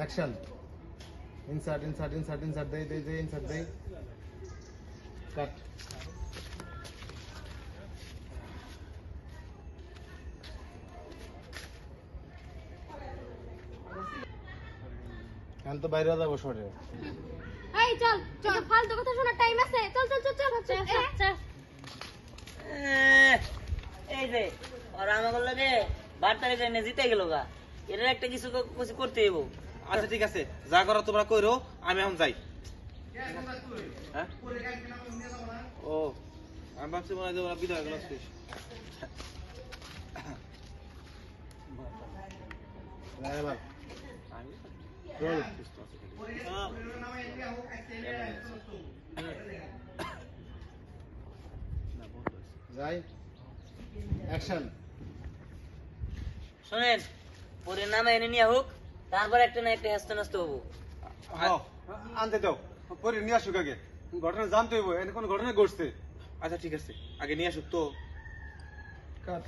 Action insert insert insert insert দেই দেই দেই ইনসার্ট দেই কাট এখন তো বাইরে যাব শর্টে এই চল চল। ফালতু কথা শোনার টাইম আছে। চল চল চল চল। চল চল এই। যে ওরা আমাকে লাগে জন্য জিতে গেল গা। এটার একটা কিছু করতে হইব। আচ্ছা ঠিক আছে। যা করো তোমরা কইরো আমি এখন যাই। হ্যাঁ? ও আমি ভাবছি মনে হয় বিদায় গেল যাই। অ্যাকশন শোনেন পরে নামে এনে নিয়ে হোক। তারপর একটা না একটা হ্যাস্ত নাস্ত হব। হ্যাঁ, আনতে দাও। পরে নিয়ে আসুক আগে। ঘটনা জানতে হইব এখন কোন ঘটনা ঘটছে। আচ্ছা ঠিক আছে। আগে নিয়ে আসুক তো। কাট।